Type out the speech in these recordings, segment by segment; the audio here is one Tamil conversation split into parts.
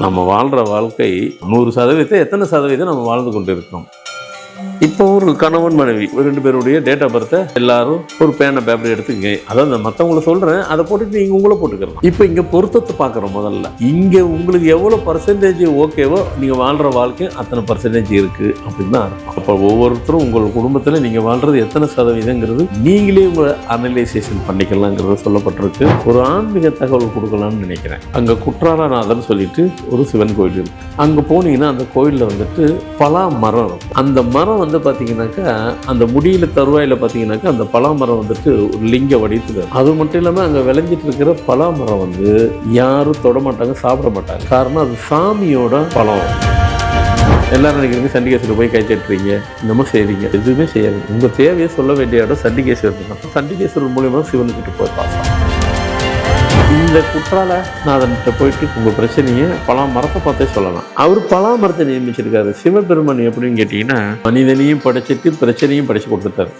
நம்ம வாழ்கிற வாழ்க்கை நூறு சதவீதத்தை எத்தனை சதவீதம் நம்ம வாழ்ந்து கொண்டு இருக்கோம் இப்போ ஒரு கணவன் மனைவி ரெண்டு பேருடைய டேட் ஆஃப் பர்த்தை எல்லாரும் ஒரு பேனை பேப்பர் எடுத்துங்க அதாவது மற்றவங்கள சொல்கிறேன் அதை போட்டுட்டு நீங்கள் உங்களை போட்டுக்கிறோம் இப்போ இங்கே பொருத்தத்தை பார்க்குறோம் முதல்ல இங்கே உங்களுக்கு எவ்வளோ பர்சன்டேஜ் ஓகேவோ நீங்கள் வாழ்கிற வாழ்க்கை அத்தனை பர்சன்டேஜ் இருக்குது அப்படின்னு தான் அர்த்தம். அப்போ ஒவ்வொருத்தரும் உங்கள் குடும்பத்தில் நீங்கள் வாழ்கிறது எத்தனை சதவீதங்கிறது நீங்களே உங்களை அனலைசேஷன் பண்ணிக்கலாங்கிறது சொல்லப்பட்டிருக்கு. ஒரு ஆன்மீக தகவல் கொடுக்கலாம்னு நினைக்கிறேன். அங்கே குற்றாலநாதன் சொல்லிட்டு ஒரு சிவன் கோயில் இருக்கு. அங்கே போனீங்கன்னா அந்த கோயிலில் வந்துட்டு பலா மரம் அந்த மரம் வந்து வந்து பார்த்தீங்கன்னாக்கா அந்த முடியில தருவாயில் பார்த்தீங்கன்னாக்கா அந்த பலாமரம் வந்துட்டு ஒரு லிங்க வடிவத்தில் அது மட்டும் இல்லாமல் அங்கே விளைஞ்சிட்டு இருக்கிற பலாமரம் வந்து யாரும் தொட மாட்டாங்க சாப்பிட மாட்டாங்க. காரணம் அது சாமியோட பழம் எல்லாரும் நினைக்கிறீங்க சண்டிகேஸ்வரர் போய் கை தட்டுறீங்க இன்னமும் செய்றீங்க. எதுவுமே செய்யாது. உங்கள் தேவையை சொல்ல வேண்டிய இடம் சண்டிகேஸ்வரர் தான். சண்டிகேஸ்வரர் மூலியமாக சிவனுக்கிட்ட போய் பார்க்கலாம். இந்த குற்றால நாதன்கிட்ட போயிட்டு உங்கள் பிரச்சனையை பலா மரத்தை பார்த்தே சொல்லலாம். அவர் பலா மரத்தை நியமிச்சிருக்காரு. சிவபெருமன் எப்படின்னு கேட்டிங்கன்னா மனிதனையும் படைச்சிட்டு பிரச்சனையும் படைச்சு கொடுத்துட்டாரு.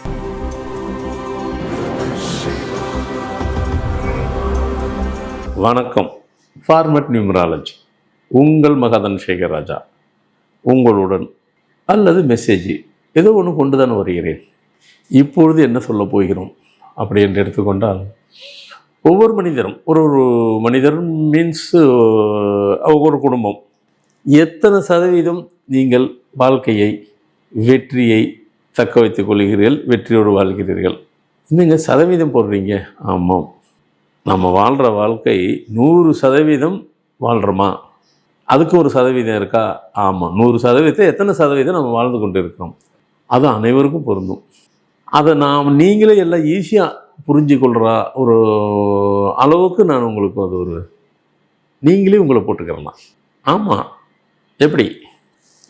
வணக்கம். ஃபார்மட் நியூமராலஜி உங்கள் மகதன் சேகர் ராஜா. உங்களுடன் அல்லது மெசேஜ் ஏதோ ஒன்று கொண்டு தான் வருகிறேன். இப்பொழுது என்ன சொல்ல போகிறோம்? அப்படி என்று எடுத்துக்கொண்டால் ஒவ்வொரு மனிதரும் ஒரு ஒரு மனிதர் மீன்ஸ் ஒரு குடும்பம். எத்தனை சதவீதம் நீங்கள் வாழ்க்கையை வெற்றியை தக்க வைத்துக் கொள்கிறீர்கள் வெற்றியோடு வாழ்கிறீர்கள்? என்னங்க சதவீதம் போடுறீங்க? ஆமாம். நம்ம வாழ்கிற வாழ்க்கை நூறு சதவீதம் வாழ்கிறோமா அதுக்கு ஒரு சதவீதம் இருக்கா? ஆமாம். நூறு சதவீதத்தை எத்தனை சதவீதம் நம்ம வாழ்ந்து கொண்டு இருக்கோம் அது அனைவருக்கும் பொருந்தும். அதை நாம் நீங்களே எல்லாம் ஈஸியாக புரிஞ்சு கொள்கிற ஒரு அளவுக்கு நான் உங்களுக்கு அது ஒரு நீங்களே உங்களை போட்டுக்கிறலாம் ஆமாம் எப்படி?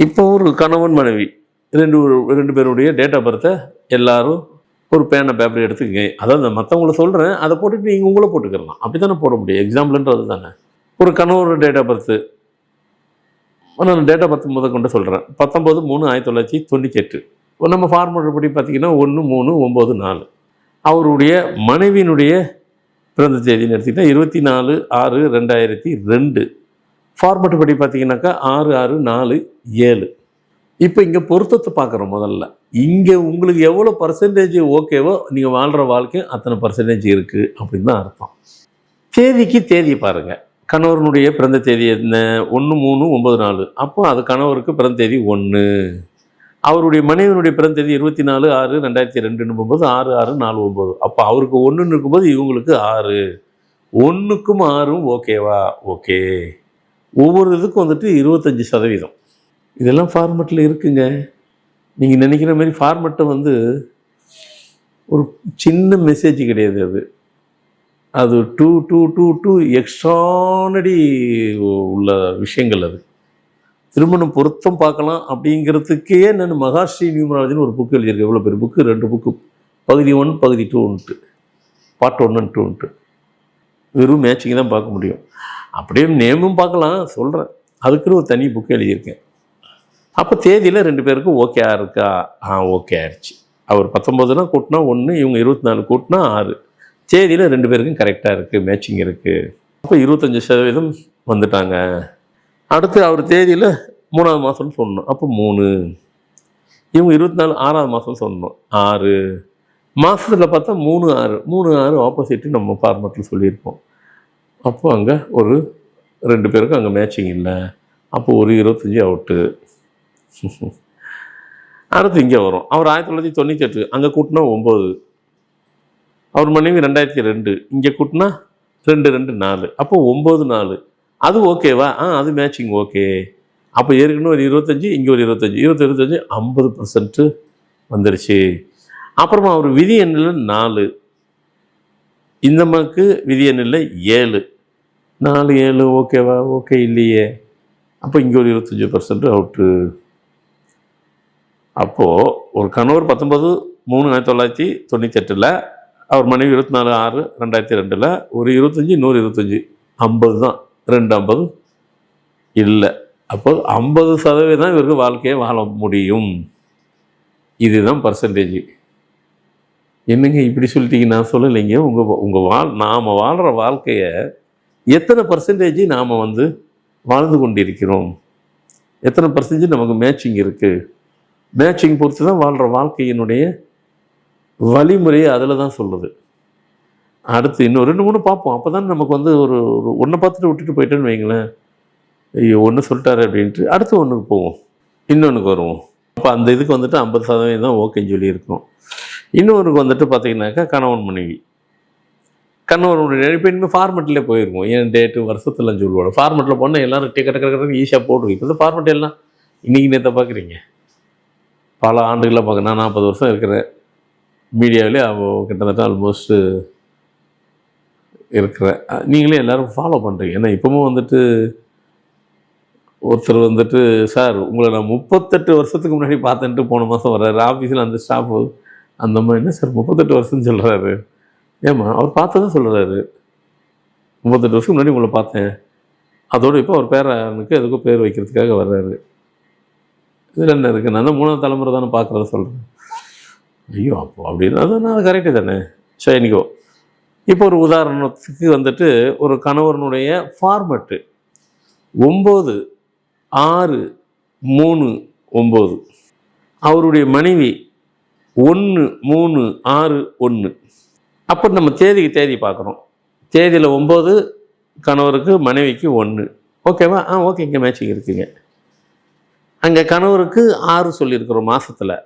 இப்போ ஒரு கணவன் மனைவி ரெண்டு ரெண்டு பேருடைய டேட் ஆஃப் பர்த்தை எல்லாரும் ஒரு பேனை பேப்பர் எடுத்துக்கங்க. அதாவது மற்றவங்கள சொல்கிறேன் அதை போட்டுட்டு நீங்கள் உங்களை போட்டுக்கிறலாம். அப்படி தானே போட முடியும்? எக்ஸாம்பிள்ன்றது தானே. ஒரு கணவர் டேட் ஆஃப் பர்த்து நான் டேட் ஆஃப் பர்த் முத கொண்டு சொல்கிறேன் பத்தொம்போது மூணு ஆயிரத்தி தொள்ளாயிரத்தி தொண்ணூற்றி எட்டு. நம்ம ஃபார்முலா படி பார்த்தீங்கன்னா ஒன்று மூணு ஒம்பது நாலு. அவருடைய மனைவியினுடைய பிறந்த தேதின்னு எடுத்துக்கிட்டால் இருபத்தி நாலு ஆறு ரெண்டாயிரத்தி ரெண்டு. ஃபார்மட் படி பார்த்தீங்கன்னாக்கா ஆறு ஆறு நாலு ஏழு. இப்போ இங்கே பொருத்தத்தை பார்க்குறோம் முதல்ல. இங்கே உங்களுக்கு எவ்வளோ பர்சன்டேஜ் ஓகேவோ நீங்கள் வாழ்கிற வாழ்க்கை அத்தனை பர்சன்டேஜ் இருக்குது அப்படின்னு தான் அர்த்தம். தேதிக்கு தேதியை பாருங்கள் கணவனுடைய பிறந்த தேதி என்ன? ஒன்று மூணு ஒம்பது நாலு. அப்போ அது கணவருக்கு பிறந்த தேதி ஒன்று அவருடைய மனைவியினுடைய பிறந்த தேதி இருபத்தி நாலு ஆறு ரெண்டாயிரத்தி ரெண்டுன்னு போகும்போது ஆறு ஆறு நாலு ஒம்பது. அப்போ அவருக்கு ஒன்றுன்னு இருக்கும்போது இவங்களுக்கு ஆறு. ஒன்றுக்கும் ஆறும் ஓகேவா? ஓகே. ஒவ்வொரு இதுக்கும் வந்துட்டு இருபத்தஞ்சி சதவீதம். இதெல்லாம் ஃபார்மெட்டில் இருக்குங்க. நீங்கள் நினைக்கிற மாதிரி ஃபார்மெட்டை வந்து ஒரு சின்ன மெசேஜ் கிடையாது அது. அது டூ டூ டூ டூ எக்ஸ்ட்ரானடி உள்ள விஷயங்கள் அது. திருமணம் பொருத்தம் பார்க்கலாம் அப்படிங்கிறதுக்கே நான் மகாஸ்ரீ நியூமராலஜின்னு ஒரு புக்கு எழுதியிருக்கேன் எவ்வளோ பெரிய புக்கு ரெண்டு புக்கு பகுதி ஒன் பகுதி டூ உண்டு பார்ட் ஒன் அண்ட் டூ வெறும் மேட்சிங் தான் பார்க்க முடியும். அப்படியே நேமும் பார்க்கலாம் சொல்கிறேன் அதுக்குன்னு ஒரு தனி புக்கு எழுதியிருக்கேன். அப்போ தேதியில் ரெண்டு பேருக்கும் ஓகே இருக்கா? ஆ ஓகே ஆயிடுச்சு. அவர் பத்தொம்போதுனா கூட்டினா ஒன்று இவங்க இருபத்தி நாலு கூட்டினா ஆறு. தேதியில் ரெண்டு பேருக்கும் கரெக்டாக இருக்குது மேட்சிங் இருக்குது அப்போ இருபத்தஞ்சி சதவீதம் வந்துட்டாங்க. அடுத்து அவர் தேதியில் மூணாவது மாதம்னு சொன்னோம். அப்போ மூணு. இவங்க இருபத்தி நாலு ஆறாவது மாதம் சொன்னோம். ஆறு. மாதத்தில் பார்த்தா மூணு ஆறு. மூணு ஆறு ஆப்போசிட்டு நம்ம ஃபார்மட்டில் சொல்லியிருப்போம். அப்போ அங்கே ஒரு ரெண்டு பேருக்கும் அங்கே மேட்சிங் இல்லை. அப்போ ஒரு இருபத்தஞ்சி அவுட்டு அடுத்து இங்கே வரும். அவர் ஆயிரத்தி தொள்ளாயிரத்தி தொண்ணூற்றி எட்டு அங்கே கூட்டினா ஒம்பது அவர் மனைவி ரெண்டாயிரத்தி ரெண்டு இங்கே கூட்டினா ரெண்டு ரெண்டு நாலு. அப்போ ஒம்பது நாலு. அது ஓகேவா? ஆ அது மேட்சிங் ஓகே. அப்போ ஏற்கனவே ஒரு இருபத்தஞ்சி இங்கே ஒரு இருபத்தஞ்சி இருபத்தி இருபத்தஞ்சி ஐம்பது பர்சன்ட்டு வந்துருச்சு. அப்புறமா அவர் விதி எண்ணில் நாலு. இந்த மக்கு விதி எண்ணில் ஏழு. நாலு ஏழு ஓகேவா? ஓகே இல்லையே. அப்போ இங்கே ஒரு இருபத்தஞ்சி பர்சன்ட் அவுட்டு அப்போது ஒரு கணவர் பத்தொம்பது மூணு ஆயிரத்தி தொள்ளாயிரத்தி தொண்ணூத்தெட்டில் அவர் மனைவி இருபத்தி நாலு ஆறு ரெண்டாயிரத்தி ரெண்டில் ஒரு இருபத்தஞ்சி நூறு இருபத்தஞ்சி ஐம்பது தான். ரெண்டு ஐம்பது இல்லை. அப்போ ஐம்பது சதவீதம் இவருக்கு வாழ்க்கையை வாழ முடியும். இதுதான் பர்சன்டேஜ் என்னங்க இப்படி சொல்லிட்டீங்க? நான் சொல்லலைங்க. உங்கள் உங்கள் வாழ் நாம் வாழ்கிற வாழ்க்கையை எத்தனை பர்சன்டேஜ் நாம் வந்து வாழ்ந்து கொண்டிருக்கிறோம்? எத்தனை பர்சன்டேஜ் நமக்கு மேட்சிங் இருக்குது மேட்சிங் பொறுத்து தான் வாழ்கிற வாழ்க்கையினுடைய வழிமுறையை அதில் தான் சொல்லுது அடுத்து இன்னும் ரெண்டு மூணு பார்ப்போம். அப்போ தான் நமக்கு வந்து ஒரு ஒரு ஒன்றை பார்த்துட்டு விட்டுட்டு போயிட்டேன்னு வைங்களேன். ஐயோ ஒன்று சொல்லிட்டாரு அப்படின்ட்டு அடுத்து ஒன்றுக்கு போவோம். இன்னொன்றுக்கு வருவோம். அப்போ அந்த இதுக்கு வந்துட்டு ஐம்பது சதவீதம் தான் ஓகேன்னு சொல்லியிருக்கோம் இன்னொருக்கு வந்துட்டு பார்த்தீங்கன்னாக்கா கணவன் மனைவி. கணவனுடைய இப்போ இனிமேல் ஃபார்மெட்டில் போயிருக்கோம் ஏன் டேட்டு வருஷத்தில் சொல்லுவோம் ஃபார்மெட்டில் போனால் எல்லாரும் டிக்கெட் கட்ட ஈஸியாக போட்டுருக்கு இப்போ இந்த ஃபார்மெட் எல்லாம் இன்றைக்கி நேற்ற பார்க்குறீங்க பல ஆண்டுகளாக பார்க்க நான் நாற்பது வருஷம் இருக்கிறேன். மீடியாவிலே கிட்டத்தட்ட ஆல்மோஸ்ட்டு இருக்கிறேன் நீங்களே எல்லோரும் ஃபாலோ பண்ணுறீங்க ஏன்னா இப்போவும் வந்துட்டு ஒருத்தர் வந்துட்டு சார் உங்களை நான் முப்பத்தெட்டு வருஷத்துக்கு முன்னாடி பார்த்தேன்ட்டு போன மாதம் வர்றாரு. ஆஃபீஸில் அந்த ஸ்டாஃபு அந்த மாதிரி என்ன சார் முப்பத்தெட்டு வருஷம்னு சொல்கிறாரு ஏம்மா அவர் பார்த்ததான் சொல்கிறாரு முப்பத்தெட்டு வருஷத்துக்கு முன்னாடி உங்களை பார்த்தேன். அதோடு இப்போ அவர் பேரனுக்கு எதுக்கோ பேர் வைக்கிறதுக்காக வர்றாரு. இதில் என்ன இருக்குது நான் மூணாவது தலைமுறை தானே பார்க்குறத சொல்கிறேன் ஐயோ அப்போ அப்படின்னா அது நான் கரெக்டு தானே? சரிங்கோ இப்போ ஒரு உதாரணத்துக்கு வந்துட்டு ஒரு கணவனுடைய ஃபார்மெட்டு ஒம்பது ஆறு மூணு ஒம்பது. அவருடைய மனைவி ஒன்று மூணு ஆறு ஒன்று அப்போ நம்ம தேதிக்கு தேதி பார்க்குறோம். தேதியில் ஒம்பது கணவருக்கு மனைவிக்கு ஒன்று ஓகேவா ஆ ஓகே இங்கே மேட்சிங் இருக்குங்க. அங்கே கணவருக்கு ஆறு சொல்லியிருக்கிறோம் மாதத்தில்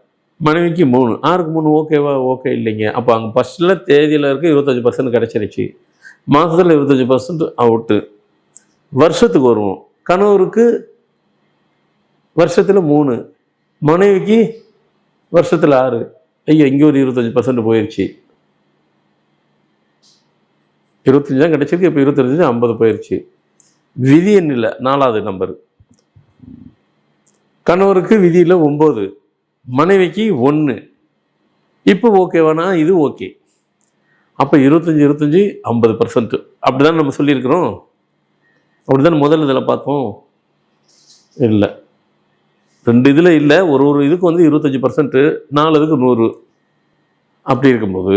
மனைவிக்கு மூணு. ஆறுக்கு மூணு ஓகேவா ஓகே இல்லைங்க. அப்போ அங்கே ஃபஸ்ட்டில் தேதியில் இருக்க இருபத்தஞ்சி பர்சன்ட் கிடச்சிருச்சு. மாதத்தில் இருபத்தஞ்சி பர்சன்ட் அவுட்டு வருஷத்துக்கு வருவோம். கணவருக்கு வருஷத்தில் மூணு. மனைவிக்கு வருஷத்தில் ஆறு. ஐயோ இங்கே ஒரு இருபத்தஞ்சி பர்சன்ட் போயிடுச்சு இருபத்தஞ்சாம் கிடச்சிருக்கு இப்போ இருபத்தஞ்சு ஐம்பது போயிடுச்சு விதி எண்ணில் நாலாவது நம்பர் கணவருக்கு விதியில் ஒம்பது. மனைவிக்கு ஒன்று இப்போ ஓகேவானா இது ஓகே அப்போ இருபத்தஞ்சி இருபத்தஞ்சி ஐம்பது பர்சன்ட் அப்படி தான் நம்ம சொல்லியிருக்கிறோம். அப்படி தான் முதல் இதில் பார்த்தோம். இல்லை. ரெண்டு இதில் இல்லை. ஒரு ஒரு இதுக்கு வந்து இருபத்தஞ்சி பர்சன்ட்டு நாலு இதுக்கு நூறு. அப்படி இருக்கும்போது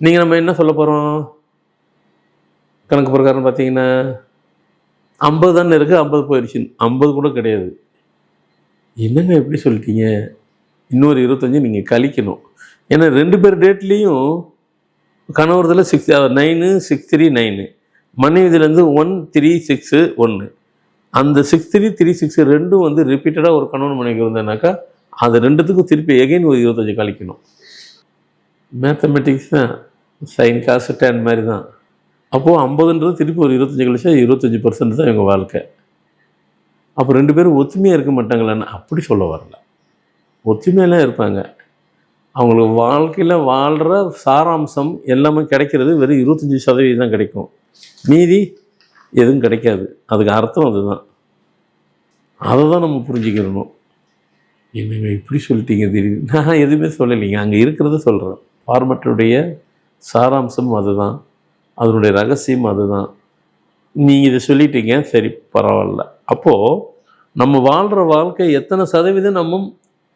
நீங்கள் நம்ம என்ன சொல்ல போகிறோம் கணக்கு பிரகாரம் பார்த்தீங்கன்னா ஐம்பது தானே இருக்குது ஐம்பது போயிடுச்சு ஐம்பது கூட கிடையாது. என்னங்க எப்படி சொல்லிட்டீங்க? இன்னொரு இருபத்தஞ்சி நீங்கள் கழிக்கணும். ஏன்னா ரெண்டு பேர் டேட்லேயும் கணவரத்தில் six nine six three nine மனைவிதிலேருந்து one three six ஒன்று அந்த சிக்ஸ் த்ரீ த்ரீ சிக்ஸ் ரெண்டும் வந்து ரிப்பீட்டடாக ஒரு கணவன் மனைவி இருந்ததுனாக்கா அது ரெண்டுத்துக்கும் திருப்பி எகைன் ஒரு இருபத்தஞ்சி கழிக்கணும். மேத்தமெட்டிக்ஸ் தான் சைன் காசு டென் மாதிரி தான். அப்போது ஐம்பதுன்றது திருப்பி ஒரு இருபத்தஞ்சி கழிச்சா இருபத்தஞ்சி பர்சன்ட் தான் இவங்க வாழ்க்கை. அப்போ ரெண்டு பேரும் ஒத்துமையாக இருக்க மாட்டாங்களான்னு அப்படி சொல்ல வரல. ஒத்துமையெல்லாம் இருப்பாங்க. அவங்களுக்கு வாழ்க்கையில் வாழ்கிற சாராம்சம் எல்லாமே கிடைக்கிறது வெறும் இருபத்தஞ்சி சதவீதம் தான் கிடைக்கும். மீதி எதுவும் கிடைக்காது. அதுக்கு அர்த்தம் அதுதான். அதை தான் நம்ம புரிஞ்சுக்கிறணும் என்னங்க இப்படி சொல்லிட்டீங்க திடீர்னு? நான் எதுவுமே சொல்லலைங்க. அங்கே இருக்கிறத சொல்கிறேன் ஃபார்மட்டுடைய சாராம்சம் அதுதான். அதனுடைய ரகசியம் அதுதான். நீங்கள் இதை சொல்லிட்டீங்க. சரி பரவாயில்ல. அப்போது நம்ம வாழ்கிற வாழ்க்கை எத்தனை சதவீதம் நம்ம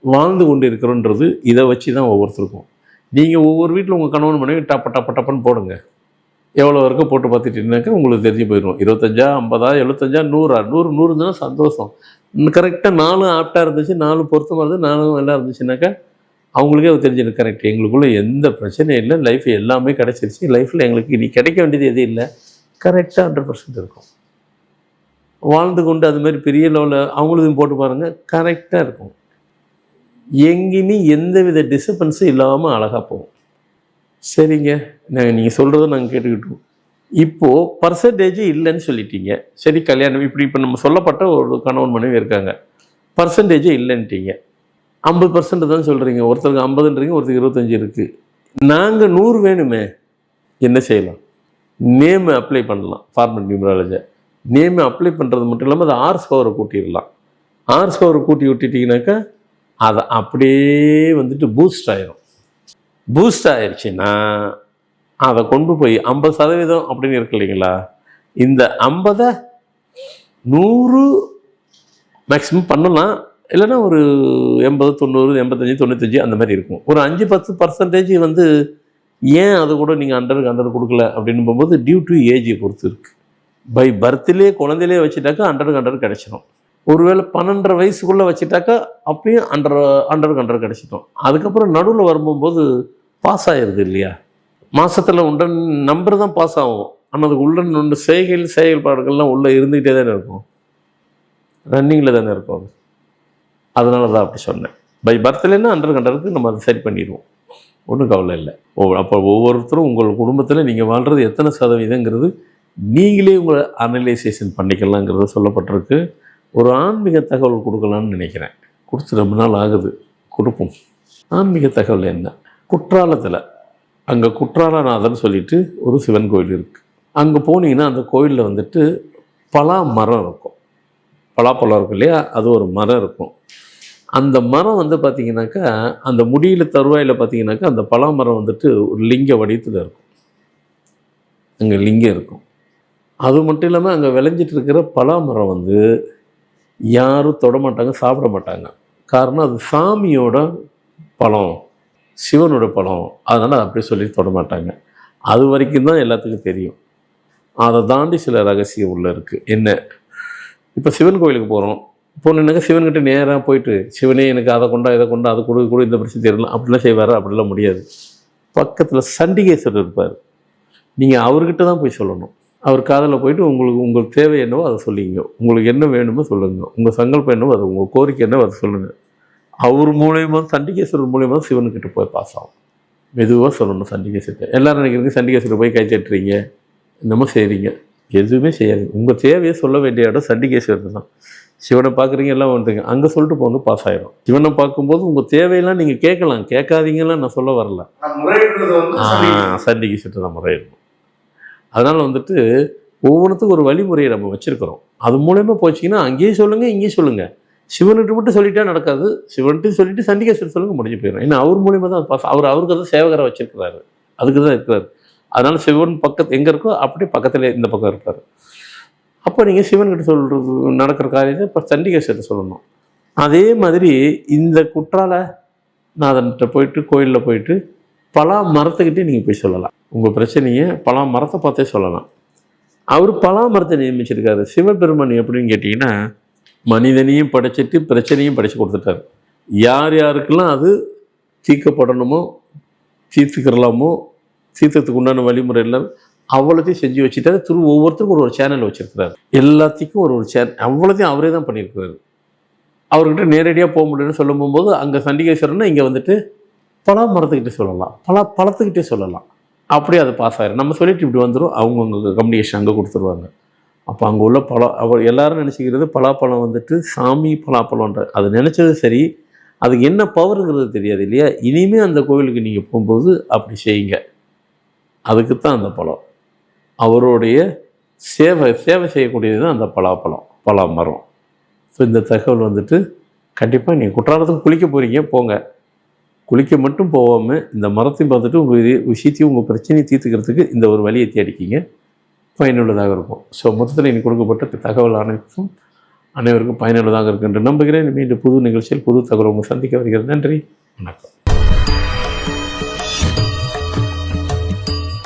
வாழ்ந்து கொண்டு இருக்கிறோன்றது இதை வச்சு தான் ஒவ்வொருத்தருக்கும். நீங்கள் ஒவ்வொரு வீட்டில் உங்கள் கணவன் மனைவி டப்ப டப்ப டப்பன்னு போடுங்க. எவ்வளோ வரைக்கும் போட்டு பார்த்துட்டீங்கன்னாக்கா உங்களுக்கு தெரிஞ்சு போயிடும். இருபத்தஞ்சா ஐம்பதா எழுபத்தஞ்சா நூறா நூறு நூறு இருந்ததுன்னா சந்தோஷம். கரெக்டாக நாலு ஆப்டாக இருந்துச்சு நாலு பொருத்தமாக இருந்து நாலும் எல்லாம் இருந்துச்சுனாக்கா அவங்களுக்கே அது தெரிஞ்சிருக்கு கரெக்ட் எங்களுக்குள்ளே எந்த பிரச்சனையும் இல்லை. லைஃப் எல்லாமே கிடச்சிருச்சு. லைஃப்பில் எங்களுக்கு இனி கிடைக்க வேண்டியது எதுவும் இல்லை. கரெக்டாக ஹண்ட்ரட் பர்சன்ட் இருக்கும். வாழ்ந்து கொண்டு அது மாதிரி பெரிய லெவலில் அவங்களுக்கும் போட்டு பாருங்கள் கரெக்டாக இருக்கும். எங்கேயுமே எந்த வித டிஸ்டர்பன்ஸும் இல்லாமல் அழகாக போகும். சரிங்க. நாங்கள் நீங்கள் சொல்கிறத நாங்கள் கேட்டுக்கிட்டோம் இப்போது பர்சன்டேஜ் இல்லைன்னு சொல்லிட்டீங்க. சரி கல்யாணம் இப்படி இப்போ நம்ம சொல்லப்பட்ட ஒரு கணவன் மனைவி இருக்காங்க. பர்சன்டேஜே இல்லைன்ட்டீங்க. ஐம்பது பர்சன்ட் தான் சொல்கிறீங்க ஒருத்தருக்கு ஐம்பதுன்றீங்க ஒருத்தருக்கு இருபத்தஞ்சி இருக்குது நாங்கள் நூறு வேணுமே. என்ன செய்யலாம்? நேம் அப்ளை பண்ணலாம் ஃபார்மட் நியூமராலஜி நேம் அப்ளை பண்ணுறது மட்டும் இல்லாமல் அதை ஆர் ஸ்கோரை கூட்டிடலாம். ஆர் ஸ்கோரை கூட்டி விட்டுட்டிங்கனாக்கா அதை அப்படியே வந்துட்டு பூஸ்ட் ஆயிரும். பூஸ்ட் ஆயிடுச்சுன்னா அதை கொண்டு போய் ஐம்பது சதவீதம் அப்படின்னு இருக்கு இல்லைங்களா? இந்த ஐம்பதை நூறு மேக்ஸிமம் பண்ணலாம். இல்லைன்னா ஒரு எண்பது தொண்ணூறு எண்பத்தஞ்சு தொண்ணூத்தஞ்சு அந்த மாதிரி இருக்கும். ஒரு அஞ்சு பத்து பர்சன்டேஜ் வந்து ஏன் அது கூட நீங்கள் அண்டருக்கு ஹண்ட்ரட் கொடுக்கல அப்படின்னு போகும்போது டியூ டு ஏஜை பொறுத்து இருக்குது பை பர்த்லேயே குழந்தையிலே வச்சுட்டாக்கா அண்டர் கிடச்சிடும் ஒருவேளை பன்னெண்டரை வயசுக்குள்ளே வச்சுட்டாக்கா அப்பயும் அண்டர் அண்டர் கிடச்சிட்டோம் அதுக்கப்புறம் நடுவில் வரும்போது பாஸ் ஆயிடுது இல்லையா? மாதத்தில் உண்டன் நம்பர் தான் பாஸ் ஆகும். ஆனால் அதுக்கு உள்ள ஒன்று செய்கைகள் செயல்பாடுகள்லாம் உள்ளே இருந்துக்கிட்டே தானே இருக்கும். ரன்னிங்கில் தானே இருக்கும் அது. அதனால தான் அப்படி சொன்னேன். பை பர்த்லேன்னா அண்டர் கண்டருக்கு நம்ம அதை சரி பண்ணிடுவோம். ஒன்றும் கவலை இல்லை. அப்போ ஒவ்வொருத்தரும் உங்கள் குடும்பத்தில் நீங்கள் வாழ்கிறது எத்தனை சதவீதங்கிறது நீங்களே உங்களை அனலைசேஷன் பண்ணிக்கலாங்கிறது சொல்லப்பட்டிருக்கு. ஒரு ஆன்மீக தகவல் கொடுக்கலான்னு நினைக்கிறேன். கொடுத்து ரொம்ப நாள் ஆகுது. கொடுப்போம். ஆன்மீக தகவல் என்ன? குற்றாலத்தில். அங்கே குற்றாலநாதன் சொல்லிட்டு ஒரு சிவன் கோயில் இருக்குது அங்கே போனீங்கன்னா அந்த கோயிலில் வந்துட்டு பலா மரம் இருக்கும். பலாப்பழம் இருக்கும் இல்லையா? அது ஒரு மரம் இருக்கும். அந்த மரம் வந்து பார்த்தீங்கன்னாக்கா அந்த முடியில் தருவாயில் பார்த்தீங்கன்னாக்கா அந்த பலா மரம் வந்துட்டு ஒரு லிங்க வடிவத்தில் இருக்கும். அங்கே லிங்கம் இருக்கும். அது மட்டும் இல்லாமல் அங்கே விளைஞ்சிட்டு இருக்கிற பலாமரம் வந்து யாரும் தொட மாட்டாங்க சாப்பிட மாட்டாங்க. காரணம் அது சாமியோட பழம் சிவனோட பழம் அதனால் அப்படி அப்படியே சொல்லி தொட மாட்டாங்க. அது வரைக்கும் தான் எல்லாத்துக்கும் தெரியும். அதை தாண்டி சில ரகசியம் உள்ளே இருக்குது என்ன? இப்போ சிவன் கோயிலுக்கு போகிறோம் பொண்ணுனாக்க சிவன்கிட்ட நேராக போயிட்டு சிவனே எனக்கு அதை கொண்டா இதை கொண்டா அதை கொடு கொடு இந்த பிரச்சனை தெரியலாம் அப்படிலாம் செய்வார்? அப்படிலாம் முடியாது. பக்கத்தில் சண்டிகேஸ்வரர் இருப்பார். நீங்கள் அவர்கிட்ட தான் போய் சொல்லணும். அவர் காதில் போயிட்டு உங்களுக்கு உங்களுக்கு தேவை என்னவோ அதை சொல்லிங்க உங்களுக்கு என்ன வேணுமோ சொல்லுங்க. உங்கள் சங்கல்பம் என்னவோ அது உங்கள் கோரிக்கை என்னவோ அதை சொல்லுங்கள் அவர் மூலயமா சண்டிகேஸ்வரர் மூலியமாக சிவனுக்கிட்ட போய் பாஸ் ஆகும். மெதுவாக சொல்லணும் சண்டிகேஸ்வரத்தை எல்லோரும் நினைக்கிறீங்க சண்டிகேஸ்வரர் போய் கை தட்டுறீங்க. என்னமோ செய்கிறீங்க எதுவுமே செய்யாதீங்க உங்கள் தேவையை சொல்ல வேண்டிய இடம் சண்டிகேஸ்வரர் தான். சிவனை பார்க்குறீங்க எல்லாம் வந்துங்க அங்கே சொல்லிட்டு போங்க பாஸ் ஆயிரும். சிவனை பார்க்கும்போது உங்கள் தேவையெல்லாம் நீங்கள் கேட்கலாம். கேட்காதீங்கலாம் நான் சொல்ல வரல. சரி. சண்டிகேஸ்வரர் தான் முறையிடணும். அதனால் வந்துட்டு ஒவ்வொன்றுத்துக்கும் ஒரு வழிமுறையை நம்ம வச்சுருக்கிறோம். அது மூலயமா போச்சிங்கன்னா அங்கேயும் சொல்லுங்கள் இங்கேயும் சொல்லுங்கள் சிவன்கிட்ட மட்டும் சொல்லிட்டா நடக்காது. சிவன்ட்டு சொல்லிட்டு சண்டிகேஸ்வரர் சொல்லுங்க முடிஞ்சு போயிடும் ஏன்னா அவர் மூலியமா தான் பாஸ் அவர் அவருக்கு தான் சேவகரை வச்சிருக்கிறாரு. அதுக்கு தான் இருக்கிறாரு. அதனால சிவன் பக்கத்து எங்கே இருக்கோ அப்படியே பக்கத்துல இந்த பக்கம் இருப்பார். அப்போ நீங்கள் சிவன்கிட்ட சொல்கிறது நடக்கிற காரியத்தை இப்போ சண்டிகேஸ்வரர் சொல்லணும். அதே மாதிரி இந்த குற்றால நாதன்கிட்ட போயிட்டு கோயிலில் போயிட்டு பலா மரத்துக்கிட்டே நீங்கள் போய் சொல்லலாம். உங்கள் பிரச்சனையை பலா மரத்தை பார்த்தே சொல்லலாம். அவர் பலா மரத்தை நியமிச்சிருக்காரு. சிவபெருமான் எப்படின்னு கேட்டிங்கன்னா மனிதனையும் படைச்சிட்டு பிரச்சனையும் படைச்சு கொடுத்துட்டாரு. யார் யாருக்கெல்லாம் அது தீர்க்கப்படணுமோ தீர்த்துக்கிறலாமோ தீர்த்தத்துக்கு உண்டான வழிமுறை எல்லாம் அவ்வளோத்தையும் செஞ்சு வச்சுட்டாரு திரு ஒவ்வொருத்தருக்கும் ஒரு ஒரு சேனல் வச்சுருக்கிறாரு. எல்லாத்துக்கும் ஒரு ஒரு சேனல் அவ்வளோத்தையும் அவரே தான் பண்ணியிருக்கிறாரு. அவர்கிட்ட நேரடியாக போக முடியும்னு சொல்லும் போகும்போது அங்கே சண்டிகேஸ்வரன்னா இங்கே வந்துட்டு பலா மரத்துக்கிட்டே சொல்லலாம். பலா பழத்துக்கிட்டே சொல்லலாம். அப்படியே அது பாஸ் ஆகிடும் நம்ம சொல்லிட்டு இப்படி வந்துடும் அவங்கவுங்க கம்யூனிகேஷன் அங்கே கொடுத்துருவாங்க. அப்போ அங்கே உள்ள பழம் அவர் எல்லாரும் நினச்சிக்கிறது பலாப்பழம் வந்துட்டு சாமி பலாப்பழம்ன்ற அது நினச்சது சரி அதுக்கு என்ன பவருங்கிறது தெரியாது இல்லையா? இனிமேல் அந்த கோவிலுக்கு நீங்கள் போகும்போது அப்படி செய்யுங்க. அதுக்கு தான் அந்த பழம். அவருடைய சேவை சேவை செய்யக்கூடியது தான் அந்த பலாப்பழம் பலா மரம் ஸோ இந்த தகவல் வந்துட்டு கண்டிப்பாக நீங்கள் குற்றாலத்துக்கு குளிக்க போகிறீங்க போங்க. குளிக்க மட்டும் போகாமல் இந்த மரத்தையும் பார்த்துட்டு உங்கள் இது விஷயத்தையும் உங்கள் பிரச்சனையை தீர்த்துக்கிறதுக்கு இந்த ஒரு வழியை தேடிக்கிங்க. பயனுள்ளதாக இருக்கும். ஸோ மொத்தத்தில் இன்னைக்கு கொடுக்கப்பட்ட தகவல் அனைத்தும் அனைவருக்கும் பயனுள்ளதாக இருக்கும் என்று நம்புகிறேன். மீண்டும் புது நிகழ்ச்சியில் புது தகவல் சந்திக்க வருகிறது. நன்றி. வணக்கம்.